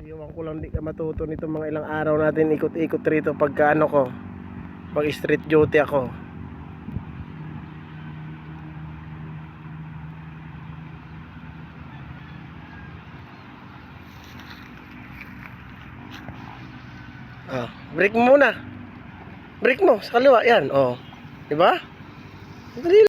Iwan ko lang di ka matuto nito mga ilang araw natin ikot-ikot rito pagka ano ko. Pag street duty ako. Ah, break mo muna. Break mo sa kaliwa, yan. Oh. 'Di ba? Dali